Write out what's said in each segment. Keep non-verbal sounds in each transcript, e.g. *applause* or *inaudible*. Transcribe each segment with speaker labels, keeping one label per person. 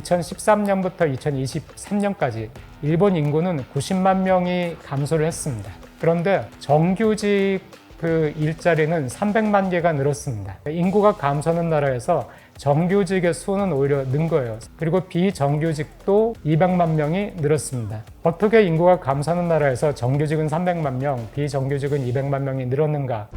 Speaker 1: 2013년부터 2023년까지 일본 인구는 90만 명이 감소를 했습니다. 그런데 정규직 그 일자리는 300만 개가 늘었습니다. 인구가 감소하는 나라에서 정규직의 수는 오히려 는 거예요. 그리고 비정규직도 200만 명이 늘었습니다. 어떻게 인구가 감소하는 나라에서 정규직은 300만 명, 비정규직은 200만 명이 늘었는가?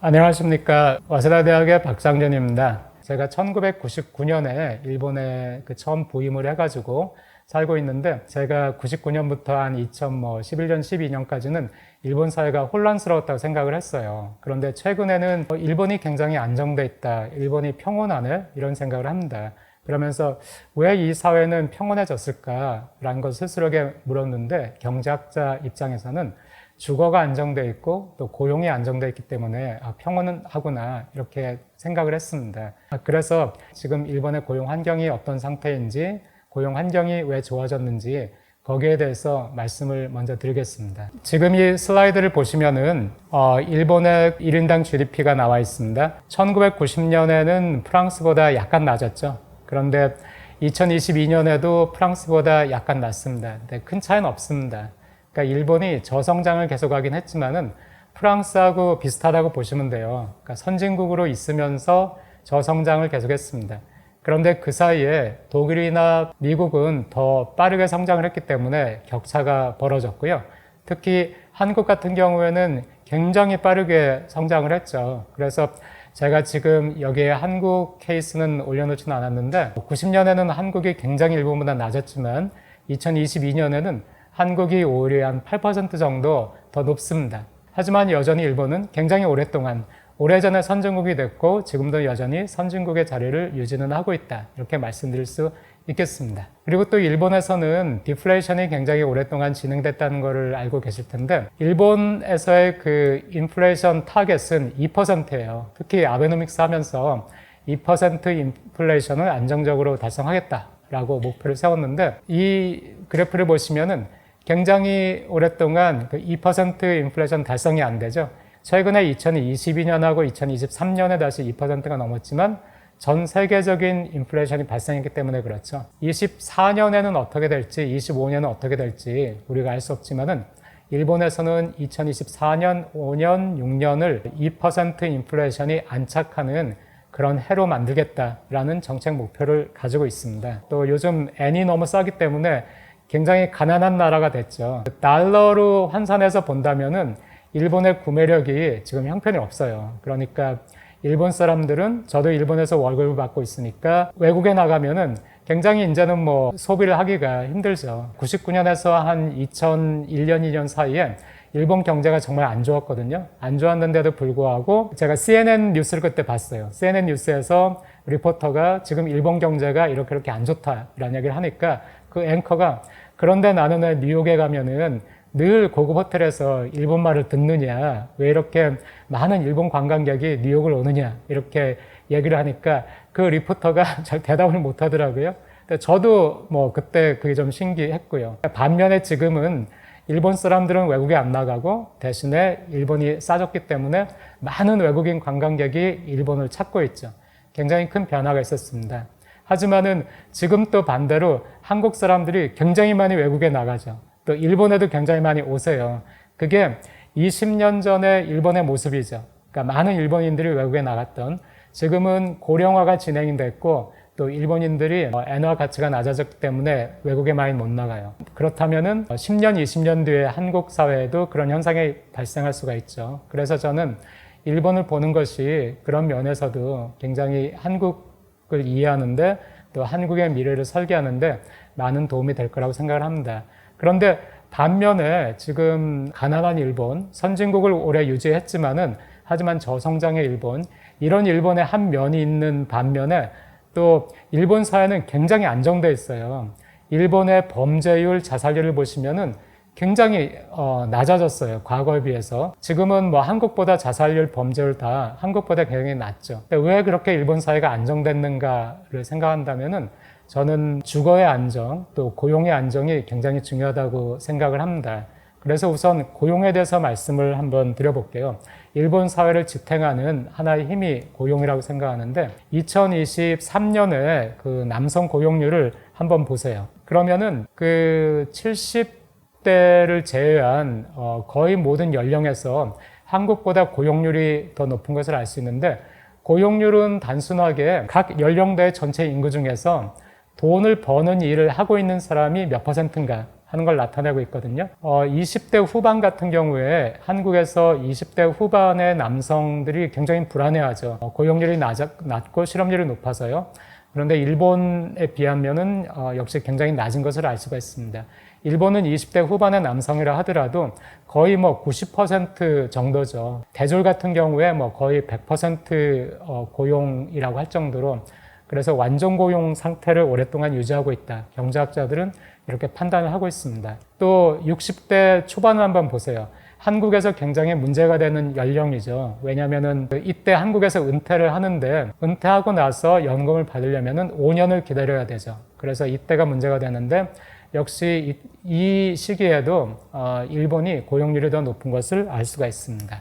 Speaker 1: 안녕하십니까. 와세다 대학의 박상전입니다. 제가 1999년에 일본에 그 처음 부임을 해가지고 살고 있는데 제가 99년부터 한 2011년, 12년까지는 일본 사회가 혼란스러웠다고 생각을 했어요. 그런데 최근에는 어, 일본이 굉장히 안정돼 있다, 일본이 평온하네 이런 생각을 합니다. 그러면서 왜 이 사회는 평온해졌을까라는 걸 스스로에게 물었는데 경제학자 입장에서는 주거가 안정돼 있고 또 고용이 안정돼 있기 때문에 아, 평온은 하구나 이렇게 생각을 했습니다. 아, 그래서 지금 일본의 고용 환경이 어떤 상태인지 고용 환경이 왜 좋아졌는지 거기에 대해서 말씀을 먼저 드리겠습니다. 지금 이 슬라이드를 보시면은 어, 일본의 1인당 GDP가 나와 있습니다. 1990년에는 프랑스보다 약간 낮았죠. 그런데 2022년에도 프랑스보다 약간 낮습니다. 근데 큰 차이는 없습니다. 그러니까 일본이 저성장을 계속하긴 했지만은 프랑스하고 비슷하다고 보시면 돼요. 그러니까 선진국으로 있으면서 저성장을 계속했습니다. 그런데 그 사이에 독일이나 미국은 더 빠르게 성장을 했기 때문에 격차가 벌어졌고요. 특히 한국 같은 경우에는 굉장히 빠르게 성장을 했죠. 그래서 제가 지금 여기에 한국 케이스는 올려놓지는 않았는데 90년에는 한국이 굉장히 일본보다 낮았지만 2022년에는 한국이 오히려 한 8% 정도 더 높습니다. 하지만 여전히 일본은 굉장히 오랫동안 오래전에 선진국이 됐고 지금도 여전히 선진국의 자리를 유지는 하고 있다. 이렇게 말씀드릴 수 있겠습니다. 그리고 또 일본에서는 디플레이션이 굉장히 오랫동안 진행됐다는 것을 알고 계실 텐데 일본에서의 그 인플레이션 타겟은 2%예요. 특히 아베노믹스 하면서 2% 인플레이션을 안정적으로 달성하겠다라고 목표를 세웠는데 이 그래프를 보시면은 굉장히 오랫동안 그 2% 인플레이션 달성이 안 되죠. 최근에 2022년하고 2023년에 다시 2%가 넘었지만 전 세계적인 인플레이션이 발생했기 때문에 그렇죠. 24년에는 어떻게 될지, 25년은 어떻게 될지 우리가 알 수 없지만은 일본에서는 2024년, 5년, 6년을 2% 인플레이션이 안착하는 그런 해로 만들겠다라는 정책 목표를 가지고 있습니다. 또 요즘 엔이 너무 싸기 때문에 굉장히 가난한 나라가 됐죠. 달러로 환산해서 본다면은 일본의 구매력이 지금 형편이 없어요. 그러니까 일본 사람들은 저도 일본에서 월급을 받고 있으니까 외국에 나가면은 굉장히 이제는 뭐 소비를 하기가 힘들죠. 99년에서 한 2001년, 2년 사이에 일본 경제가 정말 안 좋았거든요. 안 좋았는데도 불구하고 제가 CNN 뉴스를 그때 봤어요. CNN 뉴스에서 리포터가 지금 일본 경제가 이렇게 이렇게 안 좋다라는 얘기를 하니까 그 앵커가 그런데 나는 왜 뉴욕에 가면은 늘 고급 호텔에서 일본 말을 듣느냐, 왜 이렇게 많은 일본 관광객이 뉴욕을 오느냐, 이렇게 얘기를 하니까 그 리포터가 *laughs* 잘 대답을 못 하더라고요. 저도 뭐 그때 그게 좀 신기했고요. 반면에 지금은 일본 사람들은 외국에 안 나가고 대신에 일본이 싸졌기 때문에 많은 외국인 관광객이 일본을 찾고 있죠. 굉장히 큰 변화가 있었습니다. 하지만은 지금 또 반대로 한국 사람들이 굉장히 많이 외국에 나가죠. 또 일본에도 굉장히 많이 오세요. 그게 20년 전에 일본의 모습이죠. 그러니까 많은 일본인들이 외국에 나갔던 지금은 고령화가 진행이 됐고 또 일본인들이 엔화 가치가 낮아졌기 때문에 외국에 많이 못 나가요. 그렇다면은 10년, 20년 뒤에 한국 사회에도 그런 현상이 발생할 수가 있죠. 그래서 저는 일본을 보는 것이 그런 면에서도 굉장히 한국 을 이해하는데 또 한국의 미래를 설계하는데 많은 도움이 될 거라고 생각을 합니다. 그런데 반면에 지금 가난한 일본, 선진국을 오래 유지했지만은 하지만 저성장의 일본, 이런 일본의 한 면이 있는 반면에 또 일본 사회는 굉장히 안정돼 있어요. 일본의 범죄율, 자살률을 보시면은 굉장히 어, 낮아졌어요. 과거에 비해서. 지금은 뭐 한국보다 자살률, 범죄율 다 한국보다 굉장히 낮죠. 왜 그렇게 일본 사회가 안정됐는가를 생각한다면은 저는 주거의 안정, 또 고용의 안정이 굉장히 중요하다고 생각을 합니다. 그래서 우선 고용에 대해서 말씀을 한번 드려볼게요. 일본 사회를 지탱하는 하나의 힘이 고용이라고 생각하는데 2023년에 그 남성 고용률을 한번 보세요. 그러면은 그 70 대를 제외한 어 거의 모든 연령에서 한국보다 고용률이 더 높은 것을 알 수 있는데 고용률은 단순하게 각 연령대 전체 인구 중에서 돈을 버는 일을 하고 있는 사람이 몇 퍼센트인가 하는 걸 나타내고 있거든요. 어, 20대 후반 같은 경우에 한국에서 20대 후반의 남성들이 굉장히 불안해하죠. 어, 고용률이 낮, 낮고 실업률이 높아서요. 그런데 일본에 비하면은 어, 역시 굉장히 낮은 것을 알 수가 있습니다. 일본은 20대 후반의 남성이라 하더라도 거의 뭐 90% 정도죠. 대졸 같은 경우에 뭐 거의 100% 어, 고용이라고 할 정도로 그래서 완전 고용 상태를 오랫동안 유지하고 있다. 경제학자들은 이렇게 판단을 하고 있습니다. 또 60대 초반을 한번 보세요. 한국에서 굉장히 문제가 되는 연령이죠. 왜냐하면은 이때 한국에서 은퇴를 하는데 은퇴하고 나서 연금을 받으려면은 5년을 기다려야 되죠. 그래서 이때가 문제가 되는데 역시 이, 이 시기에도 어, 일본이 고용률이 더 높은 것을 알 수가 있습니다.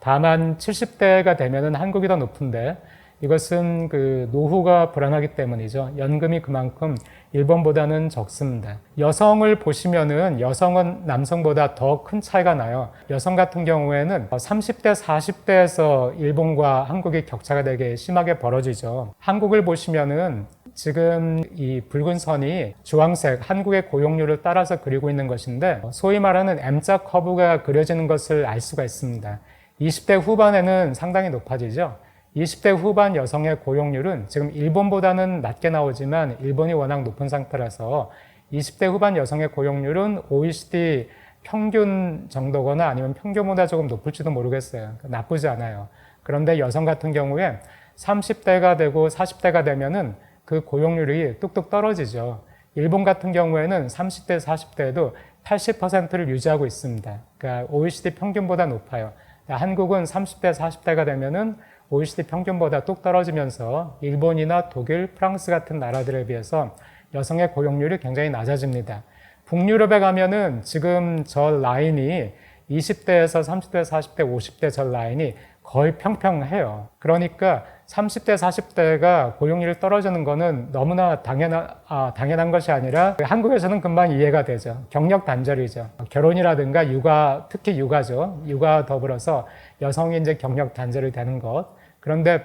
Speaker 1: 다만 70대가 되면은 한국이 더 높은데 이것은 그 노후가 불안하기 때문이죠. 연금이 그만큼 일본보다는 적습니다. 여성을 보시면은 여성은 남성보다 더 큰 차이가 나요. 여성 같은 경우에는 30대, 40대에서 일본과 한국이 격차가 되게 심하게 벌어지죠. 한국을 보시면은 지금 이 붉은 선이 주황색 한국의 고용률을 따라서 그리고 있는 것인데 소위 말하는 M자 커브가 그려지는 것을 알 수가 있습니다. 20대 후반에는 상당히 높아지죠. 20대 후반 여성의 고용률은 지금 일본보다는 낮게 나오지만 일본이 워낙 높은 상태라서 20대 후반 여성의 고용률은 OECD 평균 정도거나 아니면 평균보다 조금 높을지도 모르겠어요. 나쁘지 않아요. 그런데 여성 같은 경우에 30대가 되고 40대가 되면은 그 고용률이 뚝뚝 떨어지죠. 일본 같은 경우에는 30대, 40대에도 80%를 유지하고 있습니다. 그러니까 OECD 평균보다 높아요. 한국은 30대, 40대가 되면은 OECD 평균보다 뚝 떨어지면서 일본이나 독일, 프랑스 같은 나라들에 비해서 여성의 고용률이 굉장히 낮아집니다. 북유럽에 가면은 지금 저 라인이 20대에서 30대, 40대, 50대 저 라인이 거의 평평해요. 그러니까 30대, 40대가 고용률이 떨어지는 거는 너무나 당연한, 아, 당연한 것이 아니라 한국에서는 금방 이해가 되죠. 경력 단절이죠. 결혼이라든가 육아, 특히 육아죠. 육아 더불어서 여성이 이제 경력 단절이 되는 것. 그런데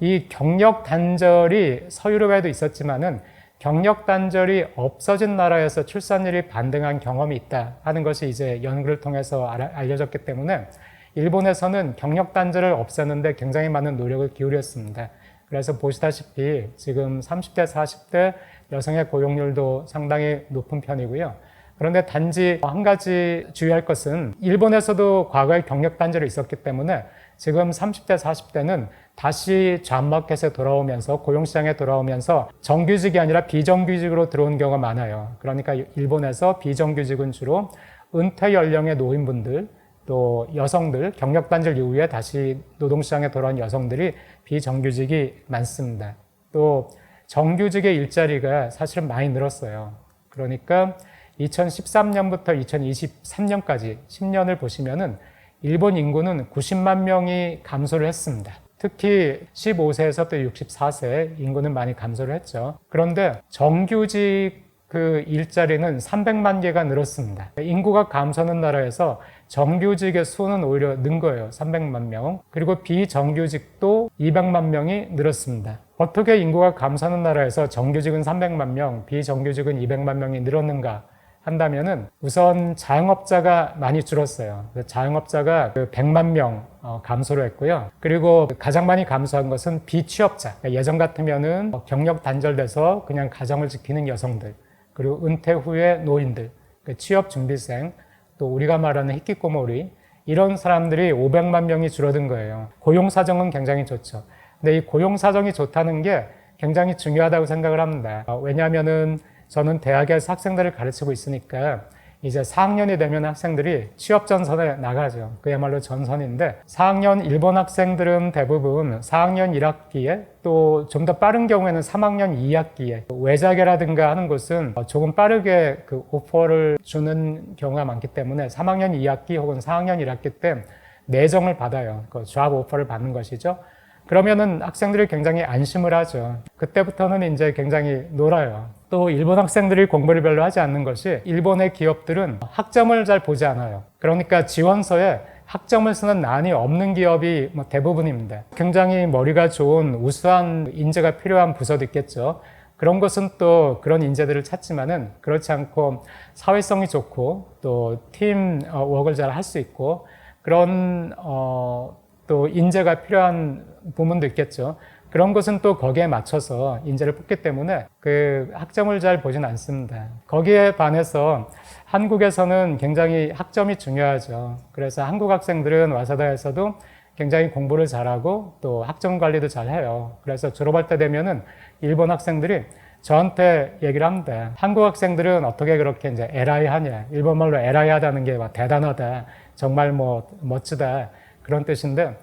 Speaker 1: 이 경력 단절이 서유럽에도 있었지만은 경력 단절이 없어진 나라에서 출산율이 반등한 경험이 있다 하는 것이 이제 연구를 통해서 알려졌기 때문에 일본에서는 경력 단절을 없애는데 굉장히 많은 노력을 기울였습니다. 그래서 보시다시피 지금 30대, 40대 여성의 고용률도 상당히 높은 편이고요. 그런데 단지 한 가지 주의할 것은 일본에서도 과거에 경력 단절이 있었기 때문에 지금 30대, 40대는 다시 잡마켓에 돌아오면서 고용시장에 돌아오면서 정규직이 아니라 비정규직으로 들어온 경우가 많아요. 그러니까 일본에서 비정규직은 주로 은퇴 연령의 노인분들 또 여성들 경력 단절 이후에 다시 노동시장에 돌아온 여성들이 비정규직이 많습니다. 또 정규직의 일자리가 사실은 많이 늘었어요. 그러니까 2013년부터 2023년까지 10년을 보시면은 일본 인구는 90만 명이 감소를 했습니다. 특히 15세에서부터 64세 인구는 많이 감소를 했죠. 그런데 정규직 그 일자리는 300만 개가 늘었습니다. 인구가 감소하는 나라에서 정규직의 수는 오히려 는 거예요. 300만 명. 그리고 비정규직도 200만 명이 늘었습니다. 어떻게 인구가 감소하는 나라에서 정규직은 300만 명, 비정규직은 200만 명이 늘었는가? 한다면은 우선 자영업자가 많이 줄었어요. 자영업자가 100만 그명 어, 감소를 했고요. 그리고 가장 많이 감소한 것은 비취업자. 그러니까 예전 같으면은 뭐 경력 단절돼서 그냥 가정을 지키는 여성들. 그리고 은퇴 후에 노인들, 그 취업 준비생, 또 우리가 말하는 히키코모리 이런 사람들이 500만 명이 줄어든 거예요. 고용 사정은 굉장히 좋죠. 근데 이 고용 사정이 좋다는 게 굉장히 중요하다고 생각을 합니다. 어, 왜냐하면은 저는 대학에서 학생들을 가르치고 있으니까 이제 4학년이 되면 학생들이 취업 전선에 나가죠. 그야말로 전선인데 4학년 일본 학생들은 대부분 4학년 1학기에 또 좀 더 빠른 경우에는 3학년 2학기에 외자계라든가 하는 곳은 조금 빠르게 그 오퍼를 주는 경우가 많기 때문에 3학년 2학기 혹은 4학년 1학기 때 내정을 받아요. 그 job 오퍼를 받는 것이죠. 그러면은 학생들이 굉장히 안심을 하죠. 그때부터는 이제 굉장히 놀아요. 또 일본 학생들이 공부를 별로 하지 않는 것이 일본의 기업들은 학점을 잘 보지 않아요. 그러니까 지원서에 학점을 쓰는 난이 없는 기업이 뭐 대부분입니다. 굉장히 머리가 좋은 우수한 인재가 필요한 부서도 있겠죠. 그런 것은 또 그런 인재들을 찾지만은 그렇지 않고 사회성이 좋고 또 팀 워크를 잘 할 수 있고 그런 어, 또 인재가 필요한 부문도 있겠죠. 그런 것은 또 거기에 맞춰서 인재를 뽑기 때문에 그 학점을 잘 보진 않습니다. 거기에 반해서 한국에서는 굉장히 학점이 중요하죠. 그래서 한국 학생들은 와사다에서도 굉장히 공부를 잘하고 또 학점 관리도 잘 해요. 그래서 졸업할 때 되면은 일본 학생들이 저한테 얘기를 합니다. 한국 학생들은 어떻게 그렇게 이제 에라이 하냐. 일본말로 에라이 하다는 게막 대단하다. 정말 뭐 멋지다. 그런 뜻인데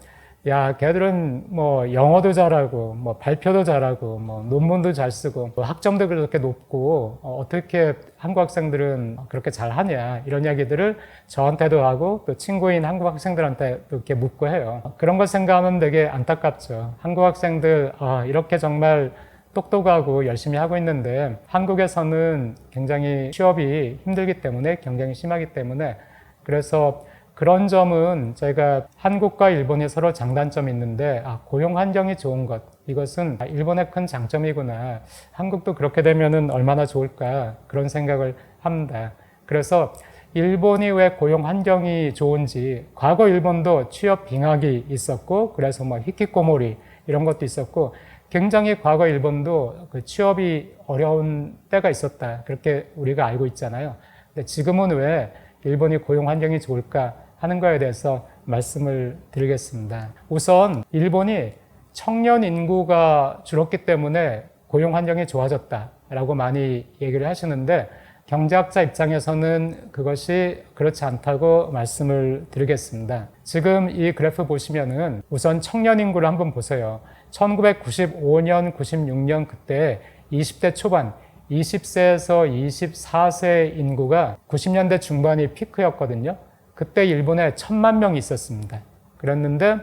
Speaker 1: 야, 걔들은 뭐 영어도 잘하고, 뭐 발표도 잘하고, 뭐 논문도 잘 쓰고, 뭐 학점도 그렇게 높고, 어, 어떻게 한국 학생들은 그렇게 잘하냐, 이런 이야기들을 저한테도 하고, 또 친구인 한국 학생들한테 이렇게 묻고 해요. 그런 걸 생각하면 되게 안타깝죠. 한국 학생들, 아, 이렇게 정말 똑똑하고 열심히 하고 있는데, 한국에서는 굉장히 취업이 힘들기 때문에, 경쟁이 심하기 때문에, 그래서 그런 점은 저희가 한국과 일본이 서로 장단점이 있는데 아, 고용 환경이 좋은 것 이것은 일본의 큰 장점이구나 한국도 그렇게 되면은 얼마나 좋을까 그런 생각을 합니다. 그래서 일본이 왜 고용 환경이 좋은지 과거 일본도 취업 빙하기 있었고 그래서 뭐 히키코모리 이런 것도 있었고 굉장히 과거 일본도 그 취업이 어려운 때가 있었다 그렇게 우리가 알고 있잖아요. 근데 지금은 왜 일본이 고용 환경이 좋을까 하는 거에 대해서 말씀을 드리겠습니다. 우선 일본이 청년 인구가 줄었기 때문에 고용 환경이 좋아졌다라고 많이 얘기를 하시는데 경제학자 입장에서는 그것이 그렇지 않다고 말씀을 드리겠습니다. 지금 이 그래프 보시면은 우선 청년 인구를 한번 보세요. 1995년, 96년 그때 20대 초반 20세에서 24세 인구가 90년대 중반이 피크였거든요. 그때 일본에 천만 명이 있었습니다. 그랬는데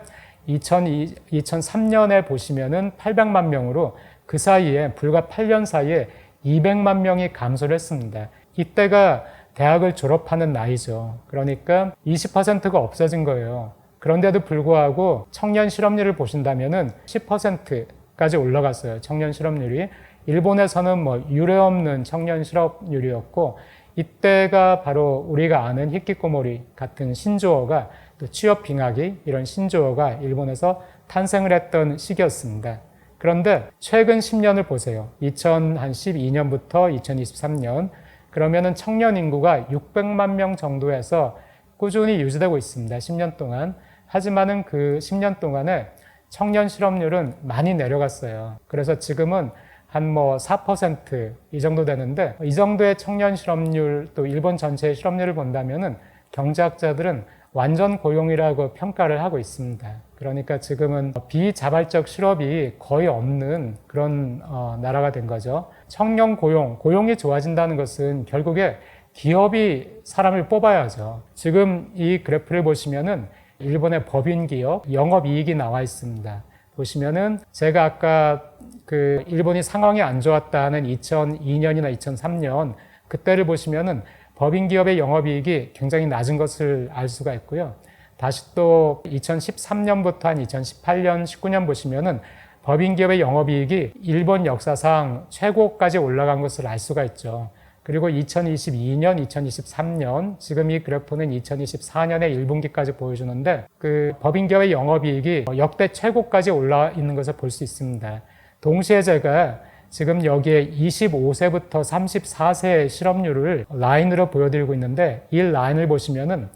Speaker 1: 2002, 2003년에 보시면은 800만 명으로 그 사이에 불과 8년 사이에 200만 명이 감소를 했습니다. 이때가 대학을 졸업하는 나이죠. 그러니까 20%가 없어진 거예요. 그런데도 불구하고 청년 실업률을 보신다면은 10%까지 올라갔어요. 청년 실업률이. 일본에서는 뭐 유례 없는 청년 실업률이었고 이때가 바로 우리가 아는 히키코모리 같은 신조어가 또 취업 빙하기 이런 신조어가 일본에서 탄생을 했던 시기였습니다. 그런데 최근 10년을 보세요. 2012년부터 2023년 그러면은 청년 인구가 600만 명 정도에서 꾸준히 유지되고 있습니다. 10년 동안. 하지만은 그 10년 동안에 청년 실업률은 많이 내려갔어요. 그래서 지금은 한 뭐 4%이 정도 되는데 이 정도의 청년 실업률 또 일본 전체의 실업률을 본다면은 경제학자들은 완전 고용이라고 평가를 하고 있습니다. 그러니까 지금은 비자발적 실업이 거의 없는 그런 어, 나라가 된 거죠. 청년 고용, 고용이 좋아진다는 것은 결국에 기업이 사람을 뽑아야죠. 지금 이 그래프를 보시면은 일본의 법인 기업 영업 이익이 나와 있습니다. 보시면은 제가 아까 그 일본이 상황이 안 좋았다는 2002년이나 2003년 그때를 보시면은 법인 기업의 영업이익이 굉장히 낮은 것을 알 수가 있고요. 다시 또 2013년부터 한 2018년, 19년 보시면은 법인 기업의 영업이익이 일본 역사상 최고까지 올라간 것을 알 수가 있죠. 그리고 2022년, 2023년, 지금 이 그래프는 2024년의 1분기까지 보여주는데 그 법인 기업의 영업이익이 역대 최고까지 올라 있는 것을 볼 수 있습니다. 동시에 제가 지금 여기에 25세부터 34세의 실업률을 라인으로 보여드리고 있는데 이 라인을 보시면은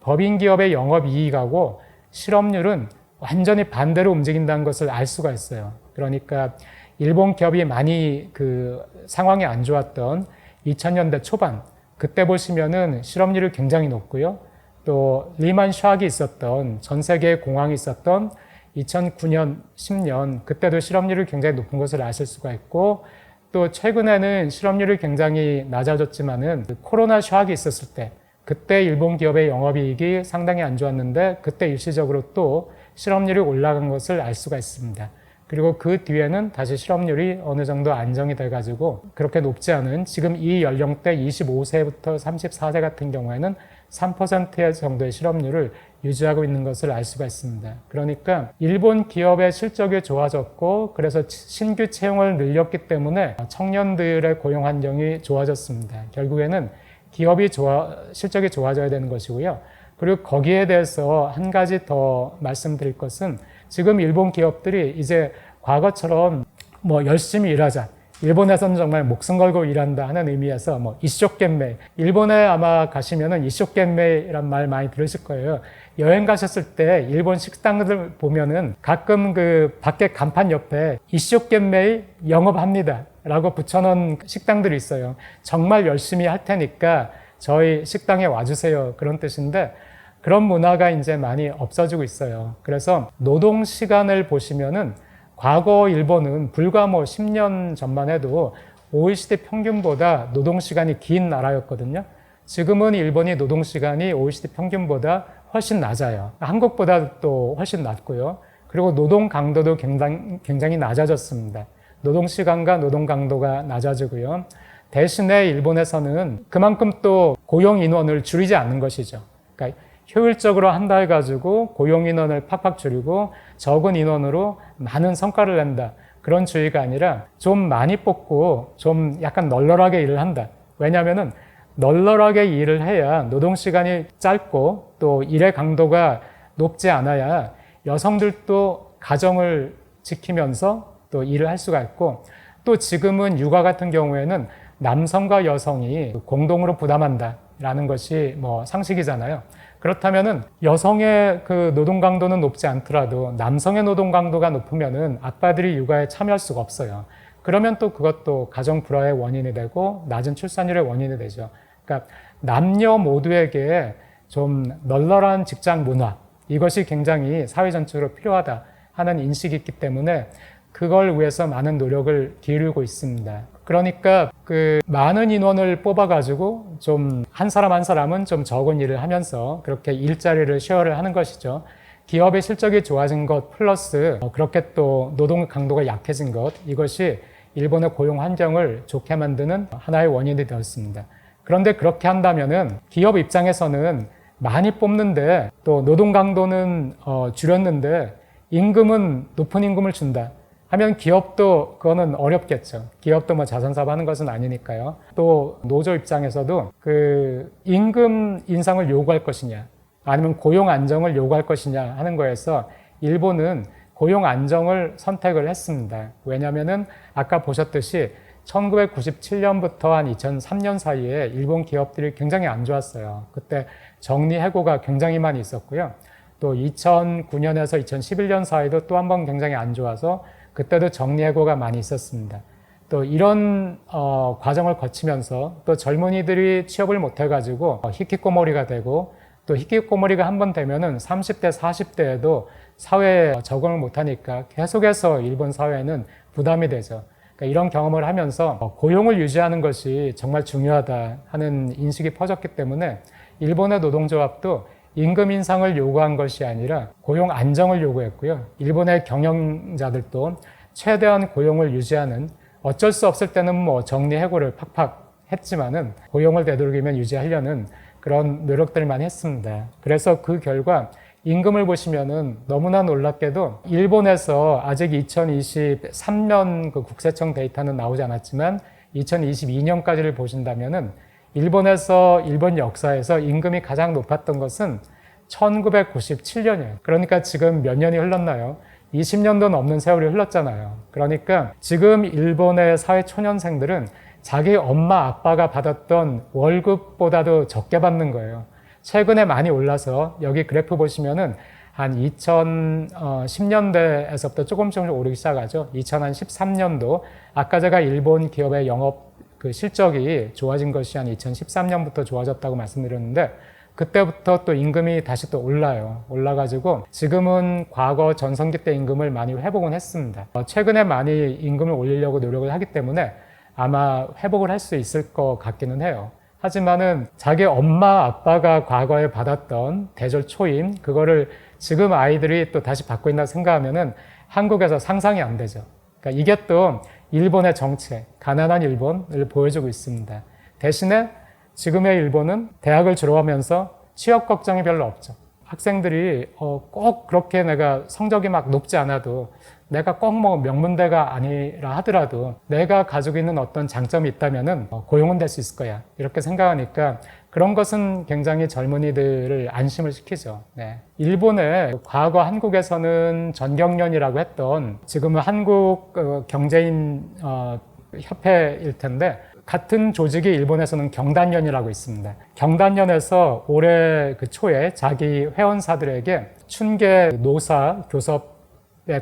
Speaker 1: 법인 기업의 영업 이익하고 실업률은 완전히 반대로 움직인다는 것을 알 수가 있어요. 그러니까 일본 기업이 많이 그 상황이 안 좋았던 2000년대 초반 그때 보시면은 실업률이 굉장히 높고요. 또 리만 샥이 있었던 전 세계 공황이 있었던 2009년, 10년 그때도 실업률이 굉장히 높은 것을 아실 수가 있고 또 최근에는 실업률이 굉장히 낮아졌지만은 그 코로나 샥이 있었을 때 그때 일본 기업의 영업이익이 상당히 안 좋았는데 그때 일시적으로 또 실업률이 올라간 것을 알 수가 있습니다. 그리고 그 뒤에는 다시 실업률이 어느 정도 안정이 돼가지고 그렇게 높지 않은 지금 이 연령대 25세부터 34세 같은 경우에는 3% 정도의 실업률을 유지하고 있는 것을 알 수가 있습니다. 그러니까 일본 기업의 실적이 좋아졌고 그래서 신규 채용을 늘렸기 때문에 청년들의 고용 환경이 좋아졌습니다. 결국에는 기업이 좋아, 실적이 좋아져야 되는 것이고요. 그리고 거기에 대해서 한 가지 더 말씀드릴 것은 지금 일본 기업들이 이제 과거처럼 뭐 열심히 일하자. 일본에서는 정말 목숨 걸고 일한다 하는 의미에서 뭐 이쇼겐메이. 일본에 아마 가시면은 이쇼겐메이란 말 많이 들으실 거예요. 여행 가셨을 때 일본 식당들 보면은 가끔 그 밖에 간판 옆에 이쇼겐메이 영업합니다. 라고 붙여놓은 식당들이 있어요. 정말 열심히 할 테니까 저희 식당에 와주세요. 그런 뜻인데 그런 문화가 이제 많이 없어지고 있어요. 그래서 노동 시간을 보시면은 과거 일본은 불과 뭐 10년 전만 해도 OECD 평균보다 노동 시간이 긴 나라였거든요. 지금은 일본이 노동 시간이 OECD 평균보다 훨씬 낮아요. 한국보다 또 훨씬 낮고요. 그리고 노동 강도도 굉장히, 굉장히 낮아졌습니다. 노동 시간과 노동 강도가 낮아지고요. 대신에 일본에서는 그만큼 또 고용 인원을 줄이지 않는 것이죠. 그러니까 효율적으로 한다 해가지고 고용 인원을 팍팍 줄이고 적은 인원으로 많은 성과를 낸다. 그런 주의가 아니라 좀 많이 뽑고 좀 약간 널널하게 일을 한다. 왜냐하면은 널널하게 일을 해야 노동 시간이 짧고 또 일의 강도가 높지 않아야 여성들도 가정을 지키면서 또 일을 할 수가 있고 또 지금은 육아 같은 경우에는 남성과 여성이 공동으로 부담한다라는 것이 뭐 상식이잖아요. 그렇다면은 여성의 그 노동 강도는 높지 않더라도 남성의 노동 강도가 높으면은 아빠들이 육아에 참여할 수가 없어요. 그러면 또 그것도 가정 불화의 원인이 되고 낮은 출산율의 원인이 되죠. 그러니까 남녀 모두에게 좀 널널한 직장 문화 이것이 굉장히 사회 전체로 필요하다 하는 인식이 있기 때문에 그걸 위해서 많은 노력을 기울이고 있습니다. 그러니까 그 많은 인원을 뽑아가지고 좀 한 사람 한 사람은 좀 적은 일을 하면서 그렇게 일자리를 쉐어를 하는 것이죠. 기업의 실적이 좋아진 것 플러스 그렇게 또 노동 강도가 약해진 것 이것이 일본의 고용 환경을 좋게 만드는 하나의 원인이 되었습니다. 그런데 그렇게 한다면은 기업 입장에서는 많이 뽑는데 또 노동 강도는 어, 줄였는데 임금은 높은 임금을 준다. 하면 기업도 그거는 어렵겠죠. 기업도 뭐 자선사업 하는 것은 아니니까요. 또 노조 입장에서도 그 임금 인상을 요구할 것이냐 아니면 고용 안정을 요구할 것이냐 하는 거에서 일본은 고용 안정을 선택을 했습니다. 왜냐하면은 아까 보셨듯이 1997년부터 한 2003년 사이에 일본 기업들이 굉장히 안 좋았어요. 그때 정리 해고가 굉장히 많이 있었고요. 또 2009년에서 2011년 사이도 또 한 번 굉장히 안 좋아서 그때도 정리 해고가 많이 있었습니다. 또 이런 어, 과정을 거치면서 또 젊은이들이 취업을 못 해가지고 어, 히키코모리가 되고 또 히키코모리가 한 번 되면은 30대, 40대에도 사회에 적응을 못하니까 계속해서 일본 사회는 부담이 되죠. 그러니까 이런 경험을 하면서 어, 고용을 유지하는 것이 정말 중요하다 하는 인식이 퍼졌기 때문에 일본의 노동조합도 임금 인상을 요구한 것이 아니라 고용 안정을 요구했고요. 일본의 경영자들도 최대한 고용을 유지하는 어쩔 수 없을 때는 뭐 정리 해고를 팍팍 했지만은 고용을 되도록이면 유지하려는 그런 노력들을 많이 했습니다. 그래서 그 결과 임금을 보시면은 너무나 놀랍게도 일본에서 아직 2023년 그 국세청 데이터는 나오지 않았지만 2022년까지를 보신다면은 일본에서 일본 역사에서 임금이 가장 높았던 것은 1997년이에요. 그러니까 지금 몇 년이 흘렀나요? 20년도 넘는 세월이 흘렀잖아요. 그러니까 지금 일본의 사회 초년생들은 자기 엄마 아빠가 받았던 월급보다도 적게 받는 거예요. 최근에 많이 올라서 여기 그래프 보시면은 한 2010년대에서부터 조금 조금씩 오르기 시작하죠. 2013년도 아까 제가 일본 기업의 영업 그 실적이 좋아진 것이 한 2013년부터 좋아졌다고 말씀드렸는데 그때부터 또 임금이 다시 또 올라요. 올라가지고 지금은 과거 전성기 때 임금을 많이 회복은 했습니다. 어, 최근에 많이 임금을 올리려고 노력을 하기 때문에 아마 회복을 할 수 있을 것 같기는 해요. 하지만은 자기 엄마 아빠가 과거에 받았던 대졸 초임 그거를 지금 아이들이 또 다시 받고 있나 생각하면은 한국에서 상상이 안 되죠. 그러니까 이게 또 일본의 정책, 가난한 일본을 보여주고 있습니다. 대신에 지금의 일본은 대학을 졸업하면서 취업 걱정이 별로 없죠. 학생들이 어, 꼭 그렇게 내가 성적이 막 높지 않아도 내가 꼭 뭐 명문대가 아니라 하더라도 내가 가지고 있는 어떤 장점이 있다면은 어, 고용은 될 수 있을 거야. 이렇게 생각하니까 그런 것은 굉장히 젊은이들을 안심을 시키죠. 네. 일본의 과거 한국에서는 전경련이라고 했던 지금은 한국 어, 경제인 어, 협회일 텐데 같은 조직이 일본에서는 경단련이라고 있습니다. 경단련에서 올해 그 초에 자기 회원사들에게 춘계 노사 교섭에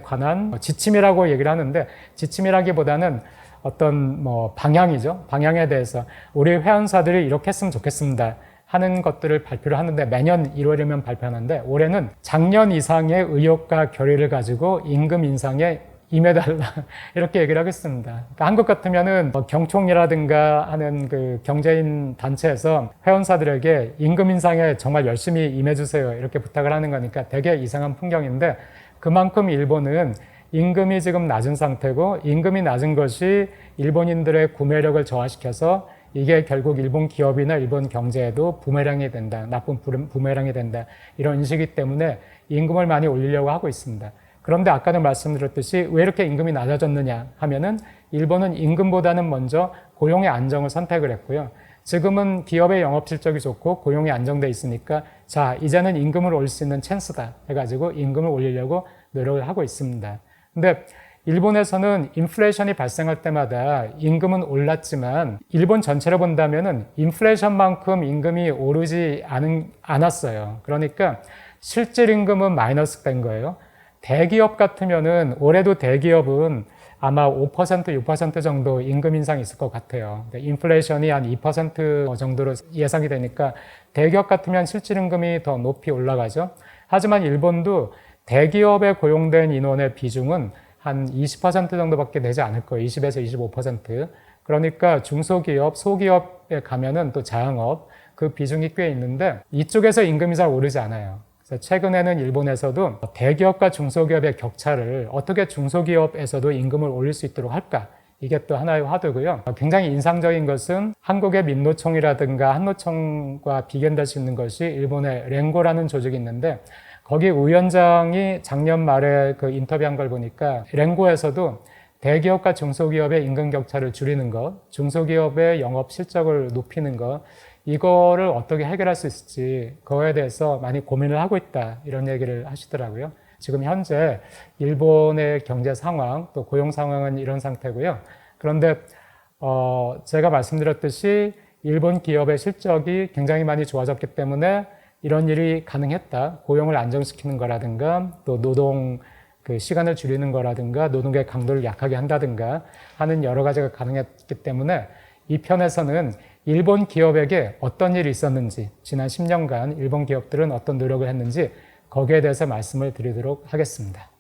Speaker 1: 관한 지침이라고 얘기를 하는데 지침이라기보다는 어떤 뭐 방향이죠. 방향에 대해서 우리 회원사들이 이렇게 했으면 좋겠습니다. 하는 것들을 발표를 하는데 매년 1월이면 발표하는데 올해는 작년 이상의 의욕과 결의를 가지고 임금 인상에 임해달라 *laughs* 이렇게 얘기를 하겠습니다. 그러니까 한국 같으면은 뭐 경총이라든가 하는 그 경제인 단체에서 회원사들에게 임금 인상에 정말 열심히 임해주세요 이렇게 부탁을 하는 거니까 되게 이상한 풍경인데 그만큼 일본은 임금이 지금 낮은 상태고 임금이 낮은 것이 일본인들의 구매력을 저하시켜서 이게 결국 일본 기업이나 일본 경제에도 부메랑이 된다, 나쁜 부메랑이 된다 이런 인식이기 때문에 임금을 많이 올리려고 하고 있습니다. 그런데 아까도 말씀드렸듯이 왜 이렇게 임금이 낮아졌느냐 하면은 일본은 임금보다는 먼저 고용의 안정을 선택을 했고요. 지금은 기업의 영업 실적이 좋고 고용이 안정돼 있으니까 자 이제는 임금을 올릴 수 있는 찬스다 해가지고 임금을 올리려고 노력을 하고 있습니다. 근데 일본에서는 인플레이션이 발생할 때마다 임금은 올랐지만 일본 전체로 본다면은 인플레이션만큼 임금이 오르지 않은, 않았어요. 그러니까 실질 임금은 마이너스 된 거예요. 대기업 같으면은 올해도 대기업은 아마 5% 6% 정도 임금 인상이 있을 것 같아요. 인플레이션이 한 2% 정도로 예상이 되니까 대기업 같으면 실질 임금이 더 높이 올라가죠. 하지만 일본도 대기업에 고용된 인원의 비중은 한 20% 정도밖에 되지 않을 거예요. 20에서 25%. 그러니까 중소기업, 소기업에 가면은 또 자영업 그 비중이 꽤 있는데 이쪽에서 임금이 잘 오르지 않아요. 최근에는 일본에서도 대기업과 중소기업의 격차를 어떻게 중소기업에서도 임금을 올릴 수 있도록 할까? 이게 또 하나의 화두고요. 굉장히 인상적인 것은 한국의 민노총이라든가 한노총과 비견될 수 있는 것이 일본의 랭고라는 조직이 있는데 거기 위원장이 작년 말에 그 인터뷰한 걸 보니까 랭고에서도 대기업과 중소기업의 임금 격차를 줄이는 것, 중소기업의 영업 실적을 높이는 것, 이거를 어떻게 해결할 수 있을지 그거에 대해서 많이 고민을 하고 있다 이런 얘기를 하시더라고요. 지금 현재 일본의 경제 상황 또 고용 상황은 이런 상태고요. 그런데 어 제가 말씀드렸듯이 일본 기업의 실적이 굉장히 많이 좋아졌기 때문에 이런 일이 가능했다. 고용을 안정시키는 거라든가 또 노동 그 시간을 줄이는 거라든가 노동의 강도를 약하게 한다든가 하는 여러 가지가 가능했기 때문에 이 편에서는 일본 기업에게 어떤 일이 있었는지, 지난 10년간 일본 기업들은 어떤 노력을 했는지 거기에 대해서 말씀을 드리도록 하겠습니다.